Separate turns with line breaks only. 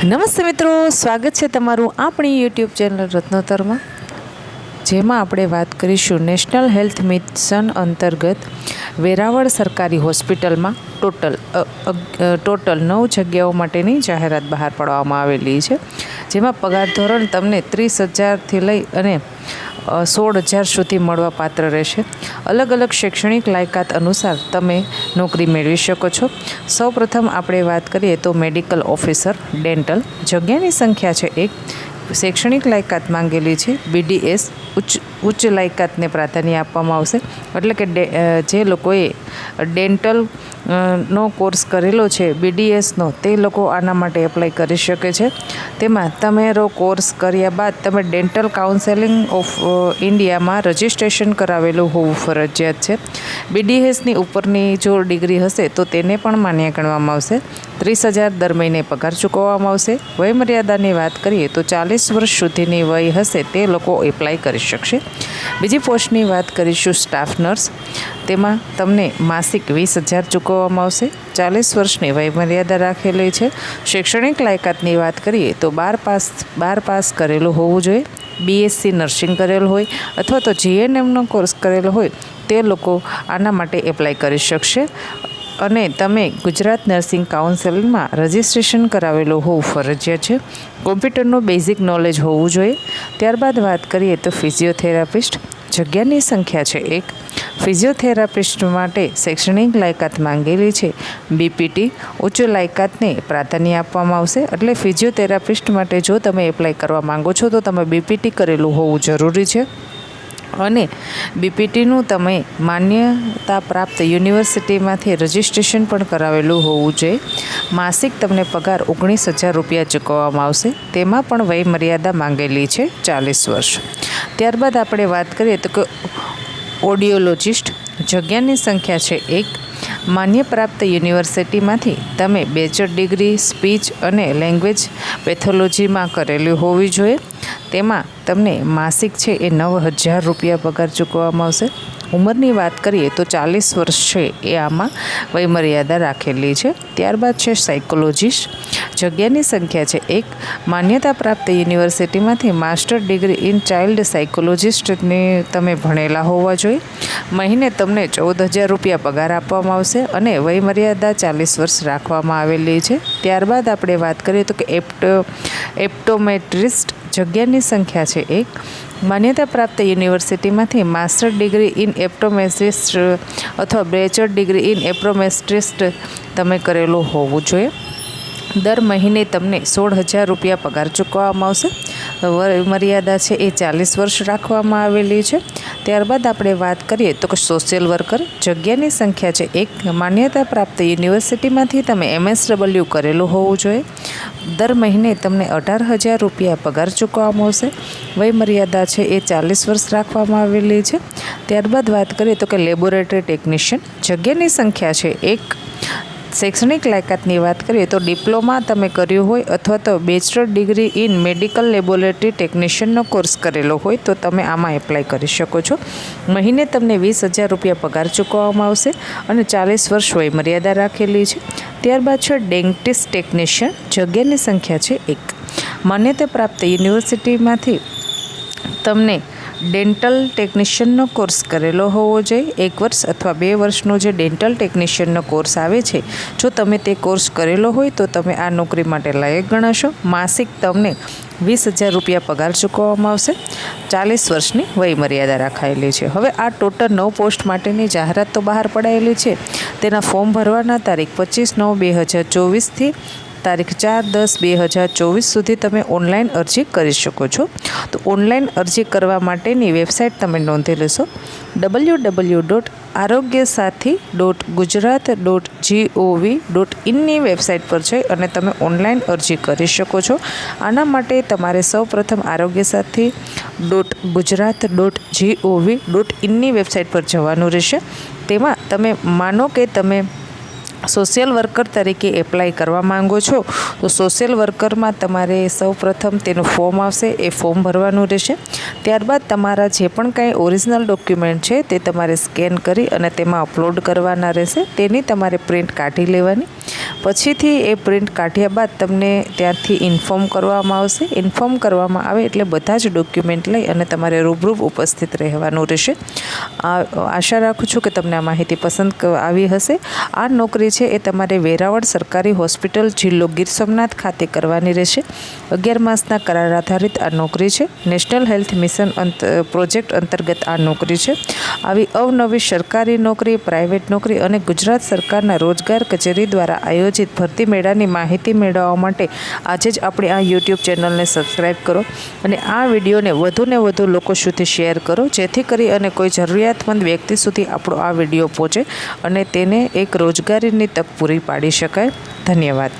નમસ્તે મિત્રો, સ્વાગત છે તમારું આપણી યુટ્યુબ ચેનલ રત્નોતરમાં, જેમાં આપણે વાત કરીશું નેશનલ હેલ્થ મિશન અંતર્ગત વેરાવળ સરકારી હોસ્પિટલમાં ટોટલ ટોટલ નવ જગ્યાઓ માટેની જાહેરાત બહાર પાડવામાં આવેલી છે, જેમાં પગાર ધોરણ તમને ત્રીસ હજારથી લઈ અને સોળ હજાર સુધી મળવા પાત્ર રહેશે. અલગ અલગ શૈક્ષણિક લાયકાત અનુસાર તમે નોકરી મેળવી શકો છો. સૌપ્રથમ આપણે વાત કરીએ તો મેડિકલ ઓફિસર, ડેન્ટલ. જગ્યાની સંખ્યા છે એક. શૈક્ષણિક લાયકાત માંગેલી છે. બીડીએસ ઉચ્ચ ઉચ્ચ લાયકાતને પ્રાધાન્ય આપવામાં આવશે. એટલે કે જે લોકોએ ડેન્ટલ નો કોર્સ કરેલો છે બીડીએસનો તે લોકો આના માટે એપ્લાય કરી શકે છે. તેમાં તમારો કોર્સ કર્યા બાદ તમે ડેન્ટલ કાઉન્સેલિંગ ઓફ ઇન્ડિયામાં રજિસ્ટ્રેશન કરાવેલું હોવું ફરજિયાત છે. બીડીએસની ઉપરની જો ડિગ્રી હશે, તો તેને પણ માન્ય ગણવામાં આવશે. ત્રીસ હજાર દર મહિને પગાર ચૂકવવામાં આવશે. વયમર્યાદાની વાત કરીએ, તો ચાલીસ વર્ષ સુધીની વય હશે, તે લોકો એપ્લાય કરી શકશે. બીજી પોસ્ટની વાત કરીશું સ્ટાફ નર્સ. તેમાં તમને માસિક વીસ હજાર ચૂકવવામાં આવશે. ચાલીસ વર્ષની વયમર્યાદા રાખેલી છે. શૈક્ષણિક લાયકાતની વાત કરીએ તો બાર પાસ બાર પાસ કરેલું હોવું જોઈએ. બીએસસી નર્સિંગ કરેલ હોય અથવા તો જીએનએમનો કોર્સ કરેલો હોય તે લોકો આના માટે એપ્લાય કરી શકશે. અને તમે ગુજરાત નર્સિંગ કાઉન્સિલમાં રજિસ્ટ્રેશન કરાવેલું હોવું ફરજિયાત છે. કોમ્પ્યુટરનું બેઝિક નોલેજ હોવું જોઈએ. ત્યારબાદ વાત કરીએ તો ફિઝિયોથેરાપિસ્ટ. જગ્યાની સંખ્યા છે એક. ફિઝિયોથેરાપિસ્ટ માટે શૈક્ષણિક લાયકાત માંગેલી છે. બીપીટી ઉચ્ચ લાયકાતને પ્રાધાન્ય આપવામાં આવશે. એટલે ફિઝિયોથેરાપિસ્ટ માટે જો તમે એપ્લાય કરવા માંગો છો તો તમે બીપીટી કરેલું હોવું જરૂરી છે. અને બીપીટીનું તમે માન્યતા પ્રાપ્ત યુનિવર્સિટીમાંથી રજિસ્ટ્રેશન પણ કરાવેલું હોવું જોઈએ. માસિક તમને પગાર ઓગણીસ હજાર રૂપિયા ચૂકવવામાં આવશે. તેમાં પણ વયમર્યાદા માંગેલી છે ચાલીસ વર્ષ. ત્યારબાદ આપણે વાત કરીએ તો કે ઓડિયોલોજિસ્ટ જગ્યાની સંખ્યા છે એક. માન્ય પ્રાપ્ત યુનિવર્સિટીમાંથી તમે બેચલર ડિગ્રી, સ્પીચ અને લેંગ્વેજ પેથોલોજીમાં કરેલી હોવી જોઈએ. તેમાં તમને માસિક છે એ નવ હજાર રૂપિયા પગાર ચૂકવવામાં આવશે. ઉંમરની વાત કરીએ તો ચાલીસ વર્ષ છે એ આમાં વયમર્યાદા રાખેલી છે. ત્યારબાદ છે સાયકોલોજીસ્ટ. જગ્યાની સંખ્યા છે એક. માન્યતા પ્રાપ્ત યુનિવર્સિટીમાંથી માસ્ટર ડિગ્રી ઇન ચાઇલ્ડ સાયકોલોજિસ્ટને તમે ભણેલા હોવા જોઈએ. મહિને તમને ચૌદ હજાર રૂપિયા પગાર આપવામાં આવશે અને વયમર્યાદા ચાલીસ વર્ષ રાખવામાં આવેલી છે. ત્યારબાદ આપણે વાત કરીએ તો કે એપ્ટો, એપ્ટોમેટ્રિસ્ટ જગ્યાની સંખ્યા છે એક. માન્યતા પ્રાપ્ત યુનિવર્સિટીમાંથી માસ્ટર ડિગ્રી ઇન એપ્ટોમેટ્રિસ્ટ અથવા બેચલર ડિગ્રી ઇન એપ્રોમેસ્ટ્રિસ્ટ તમે કરેલું હોવું જોઈએ. દર મહિને તમને સોળ હજાર રૂપિયા પગાર ચૂકવવામાં આવશે. મર્યાદા છે એ ચાલીસ વર્ષ રાખવામાં આવેલી છે. ત્યારબાદ આપણે વાત કરીએ તો કે સોશિયલ વર્કર જગ્યાની સંખ્યા છે. એક માન્યતા પ્રાપ્ત યુનિવર્સિટીમાંથી તમે એમએસડબલ્યુ કરેલું હોવું જોઈએ. દર મહિને તમને અઢાર હજાર રૂપિયા પગાર ચૂકવવામાં આવશે. વયમર્યાદા છે એ ચાલીસ વર્ષ રાખવામાં આવેલી છે. ત્યારબાદ વાત કરીએ તો કે લેબોરેટરી ટેકનિશિયન જગ્યાની સંખ્યા છે એક શૈક્ષણિક લાયકાતની વાત કરીએ તો ડિપ્લોમા તમે કર્યું હોય અથવા તો bachelor degree in medical laboratory ટેકનિશિયનનો course કરેલો હોય તો તમે આમાં એપ્લાય કરી શકો છો. મહિને તમને વીસ હજાર રૂપિયા પગાર ચૂકવવામાં આવશે અને ચાલીસ વર્ષ વય મર્યાદા રાખેલી છે. ત્યારબાદ છે ડેન્ટિસ્ટ ટેકનિશિયન, જગ્યાની સંખ્યા છે એક. માન્યતા પ્રાપ્ત યુનિવર્સિટીમાંથી તમને ડેન્ટલ ટેકનિશિયનનો કોર્સ કરેલો હોવો જોઈએ. એક વર્ષ અથવા બે વર્ષનો જે ડેન્ટલ ટેકનિશિયનનો કોર્સ આવે છે, જો તમે તે કોર્સ કરેલો હોય તો તમે આ નોકરી માટે લાયક ગણાશો. માસિક તમને વીસ હજાર રૂપિયા પગાર ચૂકવવામાં આવશે. ચાલીસ વર્ષની વયમર્યાદા રાખાયેલી છે. હવે આ ટોટલ નવ પોસ્ટ માટેની જાહેરાત તો બહાર પડાયેલી છે. તેના ફોર્મ ભરવાના તારીખ પચીસ નવ બે હજાર ચોવીસથી તારીખ ચાર દસ બે હજાર ચોવીસ સુધી તમે ઓનલાઈન અરજી કરી શકો છો. તો ઓનલાઈન અરજી કરવા માટેની વેબસાઇટ તમે નોંધી લેશો. W W dot Arogya Sathi dot Gujarat dot G O V dot ઇનની website પર જઈ અને તમે ઓનલાઈન અરજી કરી શકો છો. આના માટે તમારે સૌપ્રથમ Arogya Sathi dot Gujarat dot G O V dot ઇનની website પર જવાનું રહેશે. તેમાં તમે માનો કે તમે સોશિયલ વર્કર તરીકે એપ્લાય કરવા માંગો છો, તો સોશિયલ વર્કરમાં તમારે સૌપ્રથમ તેનું ફોર્મ આવશે, એ ફોર્મ ભરવાનું રહેશે. ત્યારબાદ તમારા જે પણ કાંઈ ઓરિજિનલ ડોક્યુમેન્ટ છે, તે તમારે સ્કેન કરી અને તેમાં અપલોડ કરવાના રહેશે. તેની તમારે પ્રિન્ટ કાઢી લેવાની. પછીથી એ પ્રિન્ટ કાઢ્યા બાદ તમને ત્યાંથી ઇન્ફોર્મ કરવામાં આવશે. ઇન્ફોર્મ કરવામાં આવે એટલે બધા જ ડોક્યુમેન્ટ લઈ અને તમારે રૂબરૂ ઉપસ્થિત રહેવાનું રહેશે. આશા રાખું છું કે તમને આ માહિતી પસંદ આવી હશે. આ નોકરી છે એ તમારે વેરાવળ સરકારી હોસ્પિટલ જિલ્લો ગીર સોમનાથ ખાતે કરવાની રહેશે. અગિયાર માસના કરાર આધારિત આ નોકરી છે. નેશનલ હેલ્થ મિશન અંત, પ્રોજેક્ટ અંતર્ગત આ નોકરી છે. આવી અવનવી સરકારી નોકરી, પ્રાઇવેટ નોકરી અને ગુજરાત સરકારના રોજગાર કચેરી દ્વારા આયોજિત ભરતી મેળાની માહિતી મેળવવા માટે આજે જ આપણે આ યુટ્યુબ ચેનલને સબસ્ક્રાઈબ કરો અને આ વિડીયોને વધુને વધુ લોકો સુધી શેર કરો. જેથી કરી અને કોઈ જરૂરિયાતમંદ વ્યક્તિ સુધી આપણો આ વીડિયો પહોંચે અને તેને એક રોજગારીની તક પૂરી પાડી શકાય ધન્યવાદ